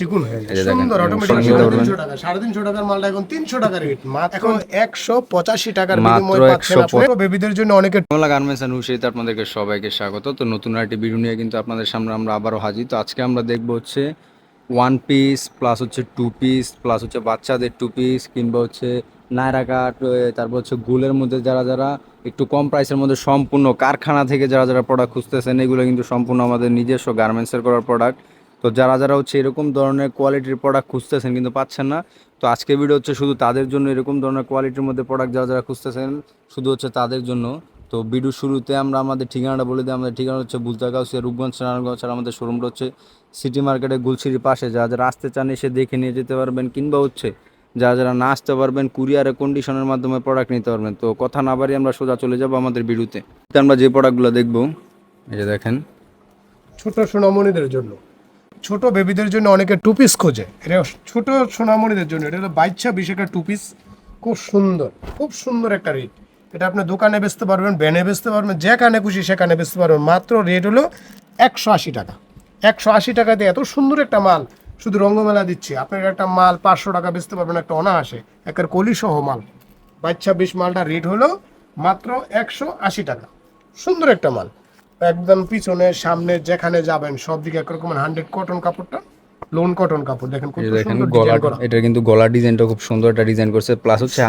চিকুন হয়ে যায় এই যে দেখেন, সুন্দর অটোমেটিক সঙ্গে সাড়ে ধরবেন। তিনশো টাকা সাড়ে তিনশো টাকার মালটা এখন তিনশো টাকা রেট এখন একশো পঁচাশি টাকার মাত্র বিনিময়ে পাচ্ছেন 150 আপনি। বেবিদের জন্য অনেকে কমলা গার্মেন্টস অ্যান্ড হুশিতে আপনাদেরকে সবাইকে স্বাগত। তো নতুন একটি ভিডিও নিয়ে কিন্তু আপনাদের সামনে আমরা আবারও হাজির। তো আজকে আমরা দেখব হচ্ছে ওয়ান পিস প্লাস হচ্ছে টু পিস প্লাস হচ্ছে বাচ্চাদের টু পিস কিংবা হচ্ছে নায়রা কাট তারপর হচ্ছে গুলের মধ্যে যারা যারা একটু কম প্রাইসের মধ্যে সম্পূর্ণ কারখানা থেকে যারা যারা প্রোডাক্ট খুঁজতেছেন এগুলো কিন্তু সম্পূর্ণ আমাদের নিজস্ব গার্মেন্টসের করার প্রোডাক্ট তো যারা যারা হচ্ছে এরকম ধরনের কোয়ালিটির প্রোডাক্ট খুঁজতেছেন কিন্তু পাচ্ছেন না, তো আজকে ভিডিও হচ্ছে শুধু তাদের জন্য এরকম ধরনের কোয়ালিটির মধ্যে প্রোডাক্ট যারা যারা খুঁজতেছেন, শুধু হচ্ছে তাদের জন্য। তো ভিডিও শুরুতে আমরা আমাদের ঠিকানাটা বলে দিই, আমাদের ঠিকানা হচ্ছে বুলতাগাউসিয়া, রূপগঞ্জ, নারায়ণগঞ্জ, আর আমাদের শোরুমটা হচ্ছে সিটি মার্কেটে গুলশির পাশে। যারা যারা আসতে চান এসে দেখে নিয়ে যেতে পারবেন, কিংবা হচ্ছে যারা যারা না আসতে পারবেন কুরিয়ারে কন্ডিশনের মাধ্যমে প্রোডাক্ট নিতে পারবেন। তো কথা না বাড়ি আমরা সোজা চলে যাব আমাদের ভিডিওতে আমরা যে প্রোডাক্টগুলো দেখব, এই যে দেখেন। ছোট সোনামণিদের জন্য। ছোট বেবিদের জন্য অনেকে টু পিস খোঁজে। এটা ছোট সোনামণিদের জন্য। এটা হলো বাইচ্ছা বিশ একটা টু পিস খুব সুন্দর খুব সুন্দর একটা রেট। এটা আপনি দোকানে বেচতে পারবেন, ব্যানে বেচতে পারবেন যেখানে খুশি সেখানে বেচতে পারবেন। মাত্র রেট হলো একশো আশি টাকা। একশো আশি টাকা দিয়ে এত সুন্দর একটা মাল, শুধু রঙ্গমেলা দিচ্ছে। আপনার একটা মাল পাঁচশো টাকা বেচতে পারবেন, একটা অনায়াসে। একের কলি সহ মাল। বাচ্চা বিশ মালটা রেট হলো মাত্র একশো আশি টাকা। সুন্দর একটা মাল। একদম পিছনে সামনে যেখানে যাবেন সব দিকে একরকম হান্ড্রেড কটন কাপড়টা। লোন কটন কাপড় দেখেন কত দেখেন সুন্দর গলা ডিজাইন করা। এটা কিন্তু গলার ডিজাইনটা খুব সুন্দর একটা ডিজাইন করছে। প্লাস হচ্ছে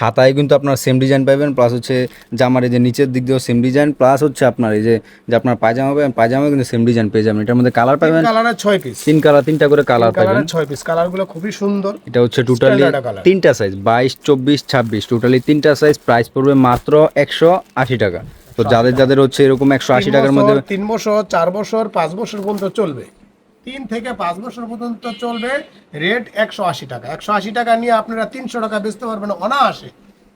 হাতায় কিন্তু আপনার সেম ডিজাইন পাবেন প্লাস হচ্ছে জামার এই যে নিচের দিক দিয়েও সেম ডিজাইন প্লাস হচ্ছে আপনার এই যে যে আপনার পায়জামা পাবেন পায়জামা কিন্তু সেম ডিজাইন পেয়ে যাবেন। এটার মধ্যে কালার পাবেন কালারের ছয় পিস তিন কালার তিনটা করে কালার পাবেন। কালারের ছয় পিস কালারগুলো খুবই সুন্দর। এটা হচ্ছে টোটালি তিনটা সাইজ বাইশ চব্বিশ ছাব্বিশ। টোটালি তিনটা সাইজ প্রাইস পড়বে মাত্র একশো আশি টাকা। তো যাদের যাদের হচ্ছে এরকম একশো আশি টাকার মধ্যে তিন বছর চার বছর পাঁচ বছর পর্যন্ত চলবে। তিন থেকে পাঁচ বছর পর্যন্ত চলবে রেট একশো আশি টাকা। একশো আশি টাকা নিয়ে আপনারা তিনশো টাকা বেচতে পারবেন অনায়াসে।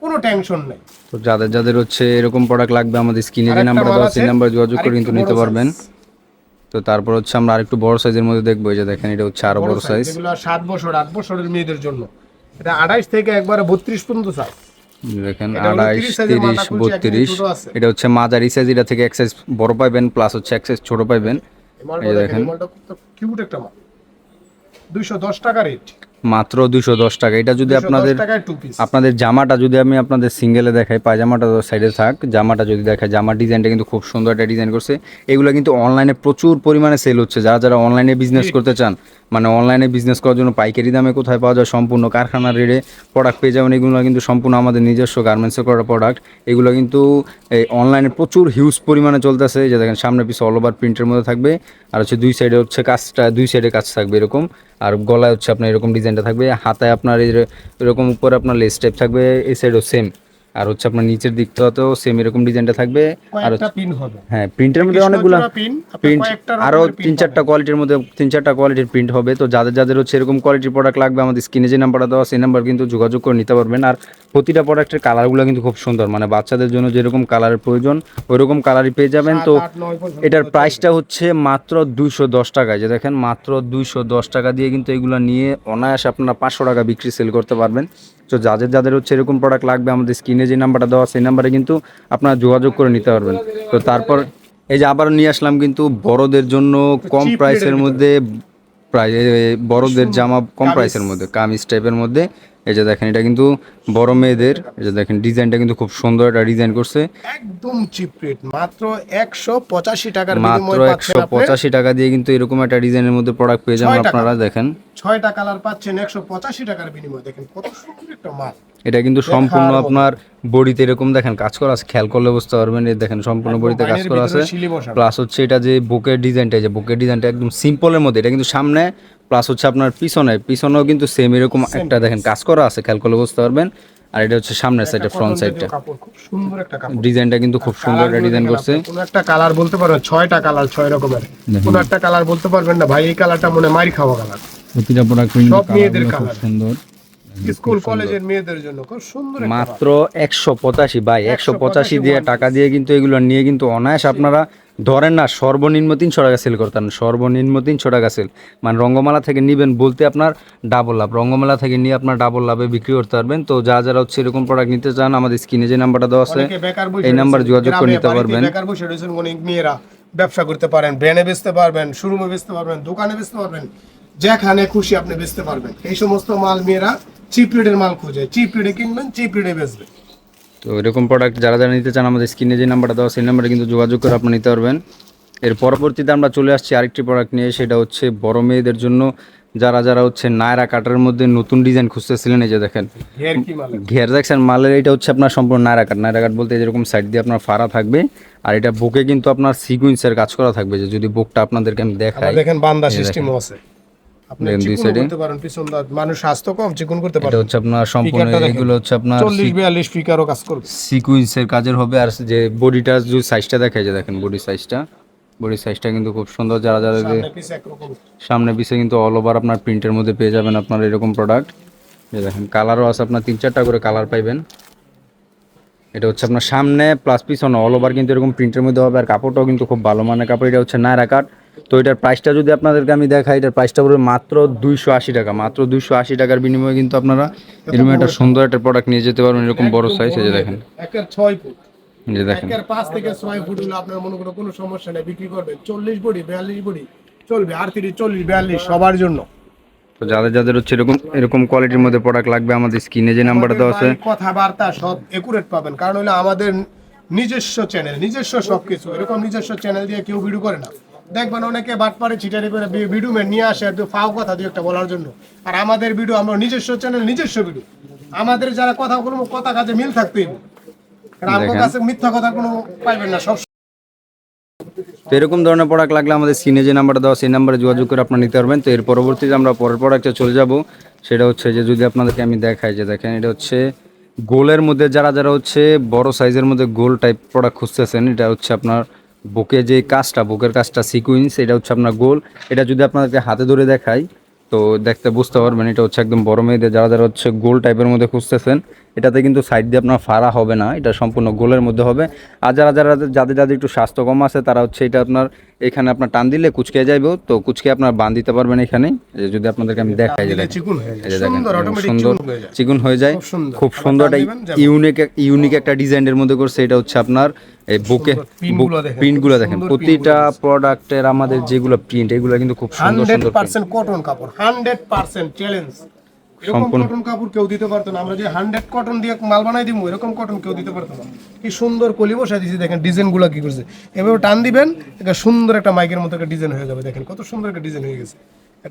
কোনো টেনশন নেই। তো যাদের যাদের হচ্ছে এরকম প্রোডাক্ট লাগবে আমাদের স্ক্রিনে যে নাম্বার দেওয়া সেই নাম্বার যোগাযোগ করে কিন্তু নিতে পারবেন। তো তারপর হচ্ছে আমরা আরেকটু বড় সাইজের মধ্যে দেখব। এই যে দেখেন এটা হচ্ছে আরও বড় সাইজ সাত বছর আট বছরের মেয়েদের জন্য। এটা আঠাইশ থেকে একবারে বত্রিশ পর্যন্ত সাইজ দেখেন আড়াইশ তিরিশ বত্রিশ। এটা হচ্ছে মাঝারি সাইজ এটা থেকে এক সাইজ বড় পাইবেন প্লাস হচ্ছে এক সাইজ ছোট পাইবেন। এই দেখেন কিউট একটা মাল। দুইশো দশ টাকা রেট মাত্র দুশো দশ টাকা। এটা যদি আপনাদের আপনাদের জামাটা যদি আমি আপনাদের সিঙ্গেলে দেখাই পায়জামাটা সাইডে থাক জামাটা যদি দেখাই জামার ডিজাইনটা কিন্তু খুব সুন্দর একটা ডিজাইন করছে। এগুলো কিন্তু অনলাইনে প্রচুর পরিমাণে সেল হচ্ছে। যারা যারা অনলাইনে বিজনেস করতে চান মানে অনলাইনে বিজনেস করার জন্য পাইকারি দামে কোথায় পাওয়া যায় সম্পূর্ণ কারখানার রেটে প্রোডাক্ট পেয়ে যাবেন। এগুলো কিন্তু সম্পূর্ণ আমাদের নিজস্ব গার্মেন্টসে করা প্রোডাক্ট এগুলো কিন্তু এই অনলাইনে প্রচুর হিউজ পরিমাণে চলতেছে। যে দেখেন সামনে পিছনে অল ওভার প্রিন্টের মধ্যে থাকবে। আর হচ্ছে দুই সাইডে হচ্ছে কাজটা দুই সাইডে কাজ থাকবে এরকম। আর গলায় হচ্ছে আপনার এরকম ডিজাইনটা থাকবে, হাতায় আপনার এরকম উপরে আপনার লেস টাইপ থাকবে, এই সাইডও সেম আর হচ্ছে আপনার নিচের দিকটাতেও সেম এরকম ডিজাইনটা থাকবে। আর হ্যাঁ প্রিন্টের মধ্যে অনেকগুলো প্রিন্ট কয়েকটা আরও তিন চারটা কোয়ালিটির মধ্যে তিন চারটা কোয়ালিটির প্রিন্ট হবে। তো যাদের যাদের হচ্ছে এরকম কোয়ালিটির প্রোডাক্ট লাগবে আমাদের স্ক্রিনে যে নাম্বারটা দেওয়া সেই নাম্বার কিন্তু যোগাযোগ করে নিতে পারবেন। আর প্রতিটা প্রোডাক্টের কালারগুলো কিন্তু খুব সুন্দর। মানে বাচ্চাদের জন্য যেরকম কালারের প্রয়োজন ওইরকম কালারই পেয়ে যাবেন। তো এটার প্রাইসটা হচ্ছে মাত্র দুইশো দশ টাকায়। যে দেখেন মাত্র দুইশো দশ টাকা দিয়ে কিন্তু এগুলো নিয়ে অনায়াসে আপনারা পাঁচশো টাকা বিক্রি সেল করতে পারবেন। তো যাদের যাদের হচ্ছে এরকম প্রোডাক্ট লাগবে আমাদের স্ক্রিনে যে নাম্বারটা দেওয়া সেই নাম্বারে কিন্তু আপনারা যোগাযোগ করে নিতে পারবেন। তো তারপর এই যে আবারও নিয়ে আসলাম কিন্তু বড়দের জন্য কম প্রাইসের মধ্যে প্রায় বড়দের জামা কম প্রাইসের মধ্যে কামিজ টাইপের মধ্যে। এই যে দেখেন এটা কিন্তু বড় মেয়েদের এই যে দেখেন ডিজাইনটা কিন্তু খুব সুন্দর একটা ডিজাইন করছে। একদম চিপ রেট মাত্র একশো পঁচাশি টাকার মাত্র বিনিময়ে একশো পঁচাশি টাকা দিয়ে কিন্তু এরকম একটা ডিজাইনের মধ্যে প্রোডাক্ট পেয়ে যাবেন আপনারা দেখেন। ছয়টা কালার পাচ্ছেন একশো পঁচাশি টাকার বিনিময়ে দেখেন কত সুন্দর একটা মাল। এটা কিন্তু সম্পূর্ণ আপনার বডিতে এরকম দেখেন কাজ করা আছে খেয়াল করলে বুঝতে পারবেন এই দেখেন সম্পূর্ণ বডিতে কাজ করা আছে। প্লাস হচ্ছে এটা যে বুকের ডিজাইনটা যে বুকের ডিজাইনটা একদম সিম্পলের মধ্যে এটা কিন্তু সামনে প্লাস হচ্ছে আপনার পিছনে পিছনেও কিন্তু সেম এরকম একটা দেখেন কাজ করা আছে খেয়াল করলে বুঝতে পারবেন। আর এটা হচ্ছে সামনের সাইডে ফ্রন্ট সাইডটা টা খুব সুন্দর একটা ডিজাইনটা কিন্তু খুব সুন্দর একটা ডিজাইন করছে। কোন একটা কালার বলতে পারবেন ছয়টা কালার ছয় রকমের। কোন একটা কালার বলতে পারবেন না ভাই এই কালারটা মনে মারি খাওয়া কালার প্রতিটা প্রোডাক্ট মেয়েদের কালার সুন্দর। স্কুল কলেজের মেয়েদের জন্য। খুব সুন্দর মাত্র একশো পঁচাশি বাই একশো পঁচাশি দিয়ে টাকা দিয়ে কিন্তু এগুলো নিয়ে কিন্তু অনায়াস আপনারা ধরেন না সর্বনিম্ন তিনশো টাকা সেল করতেন সর্বনিম্ন তিনশো টাকা সেল মানে রঙ্গমালা থেকে নিবেন বলতে আপনার ডাবল লাভ রঙ্গমালা থেকে নিয়ে আপনার ডাবল লাভে বিক্রি করতে পারবেন। তো যা যারা হচ্ছে এরকম প্রোডাক্ট নিতে চান আমাদের স্ক্রিনে যে নাম্বারটা দেওয়া আছে এই নাম্বারে যোগাযোগ করে নিতে পারবেন। বেকার বসে রয়েছেন অনেক মেয়েরা। ব্যবসা করতে পারেন ব্র্যান্ডে বেচতে পারবেন শোরুমে বেচতে পারবেন দোকানে বেচতে পারবেন যেখানে খুশি আপনি বেচতে পারবেন। এই সমস্ত মাল মেয়েরা চিপ রেটের মাল খোঁজে। চিপ রেটে কিনবেন চিপ রেটে বেচবেন। তো এরকম প্রোডাক্ট যারা যারা নিতে চান আমাদের স্ক্রিনে যে নাম্বারটা দেওয়া সেই নাম্বারে কিন্তু যোগাযোগ করে আপনি নিতে পারবেন। এর পরবর্তীতে আমরা চলে আসছি আরেকটি প্রোডাক্ট নিয়ে সেটা হচ্ছে বড় মেয়েদের জন্য যারা যারা হচ্ছে নায়রা কাটার মধ্যে নতুন ডিজাইন খুঁজতেছিলেন এই যে দেখেন। ঘের দেখছেন মালের এটা হচ্ছে আপনার সম্পূর্ণ নায়রা কাট। নায়রা কাট বলতে যেরকম সাইড দিয়ে আপনার ফাড়া থাকবে আর এটা বুকে কিন্তু আপনার সিকুয়েন্সের কাজ করা থাকবে যে যদি বুকটা আপনাদেরকে আমি দেখাই। দেখেন বান্দা সিস্টেমও আছে। আপনি দুই চিকন করতে পারেন পিছন দাঁত মানুষ স্বাস্থ্য কম চিকন করতে এটা হচ্ছে আপনার সম্পূর্ণ Speaker টা দেখেন। এগুলো হচ্ছে আপনার চল্লিশ বিয়াল্লিশ স্পিকারও কাজ করবে। সিকুয়েন্সের কাজের হবে আর যে বডিটা যে সাইজটা দেখেন বডি সাইজটা বডি সাইজটা কিন্তু খুব সুন্দর যারা যারা সামনে পিছে সামনে পিছে কিন্তু অল ওভার আপনার প্রিন্টের মধ্যে পেয়ে যাবেন আপনার এরকম প্রোডাক্ট যে দেখেন কালারও আছে আপনার তিন চারটা করে কালার পাইবেন। এটা হচ্ছে আপনার সামনে প্লাস পিছনে অল ওভার কিন্তু এরকম প্রিন্টের মধ্যে হবে আর কাপড়টাও কিন্তু খুব ভালো মানের কাপড়। এটা হচ্ছে নায়রা কাট তো এটার প্রাইসটা যদি আপনাদেরকে আমি দেখাই এটার প্রাইসটা পড়বে মাত্র দুইশো আশি টাকা। মাত্র দুইশো আশি টাকার বিনিময়ে কিন্তু আপনারা এরকম একটা সুন্দর একটা প্রোডাক্ট নিয়ে যেতে পারবেন এরকম বড় সাইজ এই যে দেখেন। ছয় ফুট। যে দেখেন। পাঁচ থেকে ছয় ফুট হলে আপনার মনে করো কোনো সমস্যা নেই বিক্রি করবেন চল্লিশ বডি বিয়াল্লিশ বডি চলবে আর তিরিশ চল্লিশ বিয়াল্লিশ সবার জন্য। তো যাদের যাদের হচ্ছে এরকম এরকম কোয়ালিটির মধ্যে প্রোডাক্ট লাগবে আমাদের স্ক্রিনে যে নাম্বারটা দেওয়া আছে। কথাবার্তা সব একুরেট পাবেন। কারণ হলো আমাদের নিজস্ব চ্যানেল নিজস্ব সবকিছু। এরকম নিজস্ব চ্যানেল দিয়ে কেউ ভিডিও করে না। দেখবেন অনেকে বাট পারে চিটারি করে ভিডিও মেন নিয়ে আসে একটু ফাও কথা দিয়ে একটা বলার জন্য। আর আমাদের ভিডিও আমরা নিজস্ব চ্যানেল নিজস্ব ভিডিও। আমাদের যারা কথা বলব কথা কাজে মিল থাকতেই আমার কাছে মিথ্যা কথা কোনো পাইবেন না সব তো এরকম ধরনের প্রোডাক্ট লাগলে আমাদের স্ক্রিনে যে নাম্বারটা দেওয়া সেই নাম্বারে যোগাযোগ করে আপনারা নিতে পারবেন। তো এর পরবর্তীতে আমরা পরের প্রোডাক্টে চলে যাব। সেটা হচ্ছে যে যদি আপনাদেরকে আমি দেখাই যে দেখেন এটা হচ্ছে গোলের মধ্যে যারা যারা হচ্ছে বড় সাইজের মধ্যে গোল টাইপ প্রোডাক্ট খুঁজতেছেন এটা হচ্ছে আপনার বুকে যে কাজটা, বুকের কাজটা সিকুইন্স এটা হচ্ছে আপনার গোল এটা যদি আপনাদেরকে হাতে ধরে দেখাই, তো দেখতে বুঝতে পারবেন, এটা হচ্ছে একদম বড় মেয়েদের যারা যারা হচ্ছে গোল টাইপের মধ্যে খুঁজতেছেন এটাতে কিন্তু সাইড দিয়ে আপনার ফাড়া হবে না এটা সম্পূর্ণ গোলের মধ্যে হবে। আর যারা যারা যাদের যাদের একটু স্বাস্থ্য কম আছে তারা হচ্ছে এটা আপনার এখানে আপনার টান দিলে কুচকে যাইব। তো কুচকে আপনার বান দিতে পারবেন এখানে। যদি আপনাদেরকে আমি দেখাই যে হয়ে সুন্দর চিকুন হয়ে যায়। খুব সুন্দর। একটা ইউনিক ইউনিক একটা ডিজাইনের মধ্যে করছে। এটা হচ্ছে আপনার এই বুকে প্রিন্টগুলো দেখেন। প্রতিটা প্রোডাক্টের আমাদের যেগুলো প্রিন্ট এগুলো কিন্তু খুব সুন্দর সুন্দর কটন কাপড় হান্ড্রেড পার্সেন্ট চ্যালেঞ্জ এরকম কটন কাপড় কেউ দিতে পারতো না। আমরা যে হান্ড্রেড কটন দিয়ে মাল বানাই দিব এরকম কটন কেউ দিতে পারতো না। কি সুন্দর কলি বসাই দিয়েছি দেখেন কি করছে। এভাবে টান দিবেন একটা সুন্দর একটা মাইকের মতো একটা ডিজাইন হয়ে যাবে। দেখেন কত সুন্দর একটা ডিজাইন হয়ে গেছে।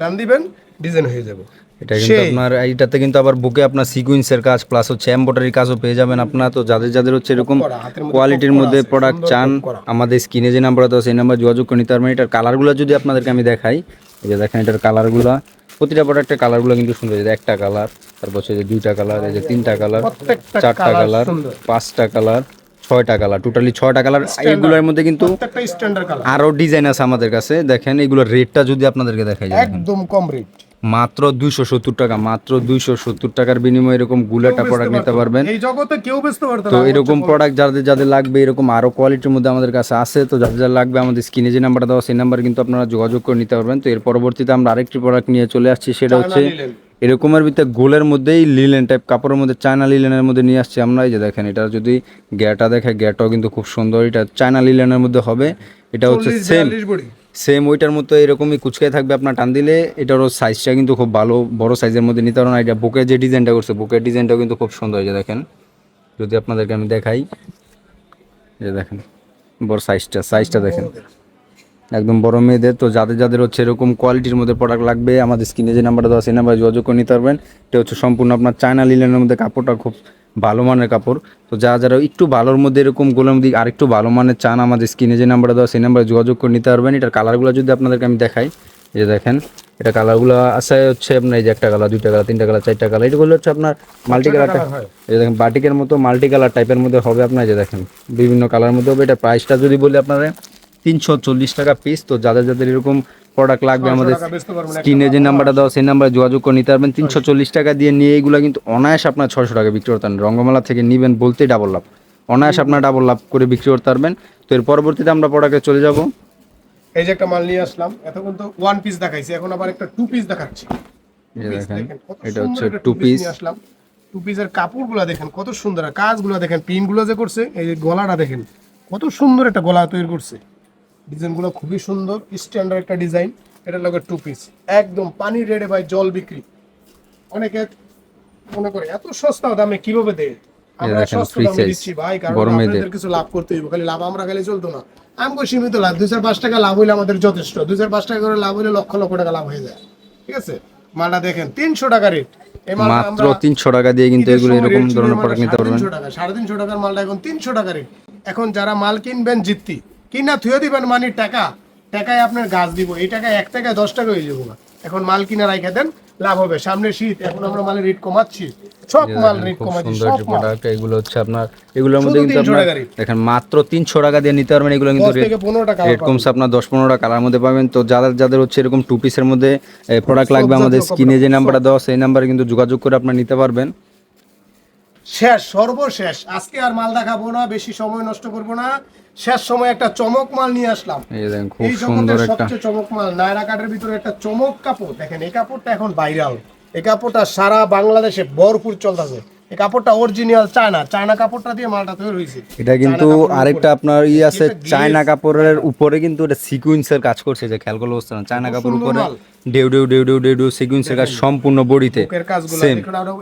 টান দিবেন ডিজাইন হয়ে যাবে। এটা কিন্তু আপনার এইটাতে কিন্তু আবার বুকে আপনার সিকুয়েন্সের কাজ প্লাস হচ্ছে এমব্রয়ডারি কাজও পেয়ে যাবেন আপনারা। তো যাদের যাদের হচ্ছে এরকম কোয়ালিটির মধ্যে প্রোডাক্ট চান আমাদের স্ক্রিনে যে নাম্বার দেওয়া সেই নাম্বার যোগাযোগ করে নিতে পারবেন। এটার কালারগুলো যদি আপনাদেরকে আমি দেখাই এই যে দেখেন এটার কালারগুলো প্রতিটা প্রোডাক্টের কালারগুলো কিন্তু সুন্দর। যে একটা কালার তারপর হচ্ছে যে দুইটা কালার এই যে তিনটা কালার চারটা কালার পাঁচটা কালার ছয়টা কালার টোটালি ছয়টা কালার এইগুলোর মধ্যে কিন্তু আরও ডিজাইন আছে আমাদের কাছে। দেখেন এগুলোর রেটটা যদি আপনাদেরকে দেখাই যায়। একদম কম রেট মাত্র দুইশো সত্তর টাকা মাত্র দুইশো সত্তর টাকার বিনিময়ে এরকম গুলাটা প্রোডাক্ট নিতে পারবেন। এই জগতে কেউ বেচতে পারতো তো এরকম প্রোডাক্ট যাদের যাদের লাগবে এরকম আরও কোয়ালিটির মধ্যে আমাদের কাছে আছে তো যাদের যাদের লাগবে আমাদের স্ক্রিনে যে নাম্বারটা দেওয়া সেই নাম্বারে কিন্তু আপনারা যোগাযোগ করে নিতে পারবেন। তো এর পরবর্তীতে আমরা আরেকটি প্রোডাক্ট নিয়ে চলে আসছি সেটা হচ্ছে এরকমের ভিতরে গোলের মধ্যেই লিলেন টাইপ কাপড়ের মধ্যে চায়না লিলেনের মধ্যে নিয়ে আসছি আমরা। এই যে দেখেন এটা যদি গ্যাটা দেখে গ্যাটাও কিন্তু খুব সুন্দর। এটা চায়না লিলেনের মধ্যে হবে। এটা হচ্ছে সেম সেম ওইটার মতো এরকমই কুচকায় থাকবে আপনার টান দিলে। এটারও সাইজটা কিন্তু খুব ভালো, বড় সাইজের মধ্যে নিতে পারেন এটা বুকের যে ডিজাইনটা করছে, বুকের ডিজাইনটাও কিন্তু খুব সুন্দর হয়েছে, দেখেন। যদি আপনাদেরকে আমি দেখাই যে দেখেন, বড় সাইজটা সাইজটা দেখেন। একদম বড় মেয়েদের, তো যাদের যাদের হচ্ছে এরকম কোয়ালিটির মধ্যে প্রোডাক্ট লাগবে, আমাদের স্ক্রিনে যে নাম্বারটা দেওয়া সেই নাম্বারে যোগাযোগ করে নিতে পারবেন। এটা হচ্ছে সম্পূর্ণ আপনার চায়না লিলেনের মধ্যে কাপড়টা খুব ভালো মানের কাপড়। তো যারা যারা একটু ভালোর মধ্যে এরকম গোলাম দিক আরেকটু ভালো মানের চান আমাদের স্ক্রিনে যে নাম্বারটা দেওয়া সেই নাম্বারে যোগাযোগ করে নিতে পারবেন। এটার কালারগুলো যদি আপনাদেরকে আমি দেখাই যে দেখেন এটা কালারগুলো আছে হচ্ছে আপনার এই যে একটা কালার দুইটা কালার তিনটা কালার চারটা কালার এগুলো হচ্ছে আপনার মাল্টি কালারটা এই দেখেন বাটিকের মতো মাল্টি কালার টাইপের মধ্যে হবে আপনার যে দেখেন বিভিন্ন কালার মধ্যে হবে। এটা প্রাইসটা যদি বলি আপনারা তিনশো চল্লিশ টাকা পিস তো যাদের যাদের এরকম প্রোডাক্ট লাগবে আমাদের পারবেন স্ক্রিনে যে নাম্বারটা দেওয়া সেই নাম্বারে যোগাযোগ করে নিতে পারবেন। তিনশো চল্লিশ টাকা দিয়ে নিয়ে এইগুলো কিন্তু অনায়াস আপনার ছশো টাকা বিক্রি করতে পারেন রঙ্গমেলা থেকে নিবেন বলতেই ডাবল লাভ অনায়াস আপনার ডাবল লাভ করে বিক্রি করতে পারবেন। তো এর পরবর্তীতে আমরা প্রোডাক্টে চলে যাব। এই যে একটা মাল নিয়ে আসলাম এতক্ষণ তো ওয়ান পিস দেখাইছি এখন আবার একটা টু পিস দেখাচ্ছি। এটা হচ্ছে টু পিস আসলাম। টু পিসের কাপড়গুলো দেখেন কত সুন্দর কাজগুলো দেখেন পিনগুলো যে করছে এই গলাটা দেখেন কত সুন্দর একটা গলা তৈরি করছে। ডিজাইনগুলো খুবই সুন্দর স্ট্যান্ডার্ড একটা ডিজাইন। এটা লোকে টু পিস একদম পানি রেডে ভাই জল বিক্রি। অনেকে মনে করে এত সস্তা দামে কীভাবে দেয়? আমরা সস্তা দামে দিচ্ছি ভাই কারণ বড় কিছু লাভ করতে হইব খালি লাভ আমরা খালি চলতো না। আমগো সীমিত লাভ দুই চার পাঁচ টাকা লাভ হইলে আমাদের যথেষ্ট। দুই চার পাঁচ টাকা করে লাভ হইলে লক্ষ লক্ষ টাকা লাভ হয়ে যায়। ঠিক আছে? মালটা দেখেন তিনশো টাকা রেট মাত্র তিনশো টাকা দিয়ে কিন্তু এগুলো এরকম ধরনের প্রোডাক্ট নিতে পারবেন। তিনশো টাকা সাড়ে তিনশো টাকার মালটা এখন তিনশো টাকা রেট এখন যারা মাল কিনবেন জিততি কিনা থুয়ে দিবেন মানির টাকা টাকায় আপনার গাছ দিব। এই টাকায় এক টাকায় দশ টাকা হয়ে যাব এখন মাল কিনা রাখে দেন লাভ হবে। সামনে শীত এখন আমরা মালের রেট কমাচ্ছি। সব মাল রেট কমাচ্ছি সব প্রোডাক্ট এগুলো হচ্ছে আপনার এগুলোর মধ্যে কিন্তু আপনার দেখেন মাত্র তিনশো টাকা দিয়ে নিতে পারবেন এগুলো কিন্তু দশ থেকে পনেরো টাকা রেট কমছে আপনার দশ পনেরো কালার মধ্যে পাবেন। তো যাদের যাদের হচ্ছে এরকম টু পিসের মধ্যে প্রোডাক্ট লাগবে আমাদের স্ক্রিনে যে নাম্বারটা দেওয়া সেই নাম্বারে কিন্তু যোগাযোগ করে আপনার নিতে পারবেন। শেষ সর্বশেষ। আজকে আর মাল দেখাবো না বেশি সময় নষ্ট করব না। শেষ সময় একটা চমক মাল নিয়ে আসলাম। এই সুন্দর একটা সবচেয়ে চমক মাল নায়রা কাটের ভিতরে একটা চমক কাপড়। দেখেন এই কাপড়টা এখন ভাইরাল এই কাপড়টা সারা বাংলাদেশে ভরপুর চলতেছে। এই কাপড়টা অরিজিনাল চায়না চায়না কাপড়টা দিয়ে মালটা তৈরি হয়েছে। এটা কিন্তু আরেকটা। আপনার ই আছে। চায়না কাপড়ের উপরে কিন্তু এটা সিকুয়েন্সের কাজ করছে যে খেয়াল করলে বুঝতে চায়না কাপড় উপরে। ডেউ ডেউ ডেউ ডেউ ডেউ ডেউ সিকুয়েন্সের কাজ সম্পূর্ণ বডিতে। সেম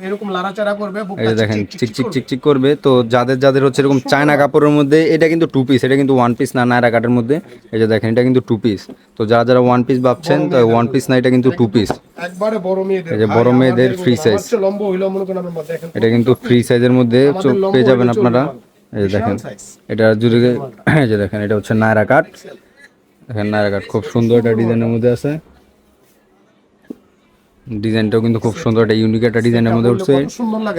এরকম লাড়াচাড়া করবে যে দেখেন চিক চিক করবে। চিক চিক করবে। তো যাদের যাদের হচ্ছে এরকম চায়না কাপড়ের মধ্যে এটা কিন্তু টু পিস এটা কিন্তু ওয়ান পিস না নায়রা কাটের মধ্যে। এই যে দেখেন এটা কিন্তু টু পিস তো যারা যারা ওয়ান পিস ভাবছেন তো ওয়ান পিস না এটা কিন্তু টু পিস একবারে বড় মেয়েদের এই যে বড় মেয়েদের আমার size। চেয়ে লম্বা হইল মনে করেন আপনার দেখেন এটা কিন্তু ফ্রি সাইজের মধ্যে পেয়ে যাবেন আপনারা। এই যে দেখেন এটা যদি এই যে দেখেন এটা হচ্ছে নায়রা কাট। দেখেন নায়রা কাট খুব সুন্দর একটা ডিজাইনের মধ্যে আছে। ডিজাইনটাও কিন্তু খুব সুন্দর একটা ইউনিক একটা ডিজাইনের মধ্যে উঠছে।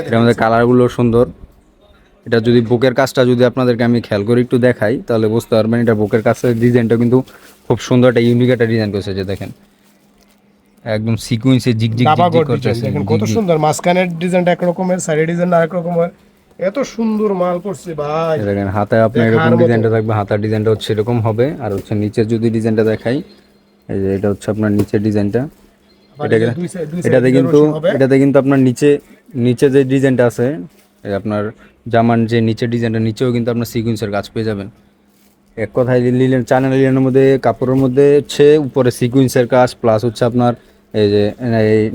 এটার মধ্যে কালারগুলো সুন্দর। এটা যদি বুকের কাজটা যদি আপনাদেরকে আমি খেয়াল করে একটু দেখাই তাহলে বুঝতে পারবেন এটা বুকের কাজের ডিজাইনটা কিন্তু খুব সুন্দর একটা ইউনিক একটা ডিজাইন করছে যে দেখেন। একদম সিকুয়েন্সে জিগ জিগ জিগ ডিজাইন করতেছে দেখেন কত সুন্দর মাঝখানের ডিজাইনটা এক রকমের সাইডের ডিজাইনটা আরেক রকমের এত সুন্দর মাল করছে ভাই। দেখেন হাতে আপনার এরকম ডিজাইনটা থাকবে হাতার ডিজাইনটা হচ্ছে এরকম হবে। আর হচ্ছে নিচের যদি ডিজাইনটা দেখাই এই যে এটা হচ্ছে আপনার নিচের ডিজাইনটা এটাতে কিন্তু এটাতে কিন্তু আপনার নিচে নিচে যে ডিজাইনটা আছে আপনার জামান যে নিচের ডিজাইনটা নিচেও কিন্তু আপনার সিকুয়েন্সের কাজ পেয়ে যাবেন। এক কথায় লিলেন চায়না লিলেনের মধ্যে কাপড়ের মধ্যে হচ্ছে উপরে সিকুয়েন্সের কাজ প্লাস হচ্ছে আপনার এই যে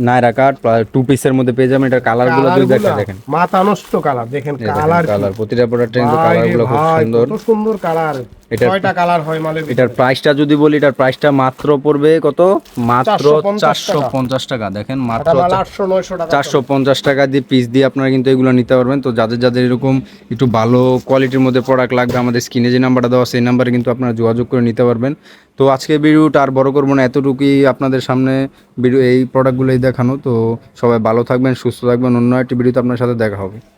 নায়রা কাট প্লাস টু পিসের মধ্যে পেয়ে যাবেন। এটা কালারগুলো দুই দেখা কালারগুলা, দেখেন। মাথা নষ্ট কালার দেখেন কালার কালার প্রতিটা প্রোডাক্টের কিন্তু ভাই রে কালারগুলো খুব সুন্দর। সুন্দর কালার এটার- ছয়টা কালার হয় মালের এটার প্রাইসটা যদি বলি এটার প্রাইসটা মাত্র পড়বে কত? মাত্র 450 চারশো পঞ্চাশ টাকা দেখেন মাত্র টাকা চারশো পঞ্চাশ টাকা দিয়ে পিস দিয়ে আপনারা কিন্তু এগুলো নিতে পারবেন। তো যাদের যাদের এরকম একটু ভালো কোয়ালিটির মধ্যে প্রোডাক্ট লাগবে আমাদের স্ক্রিনে যে নাম্বারটা দেওয়া সেই নাম্বারে কিন্তু আপনারা যোগাযোগ করে নিতে পারবেন। তো আজকে ভিডিওটা আর বড় করব না এতটুকুই আপনাদের সামনে ভিডিও এই প্রোডাক্টগুলোই দেখানো। তো সবাই ভালো থাকবেন সুস্থ থাকবেন। অন্য একটি ভিডিওতে আপনার সাথে দেখা হবে।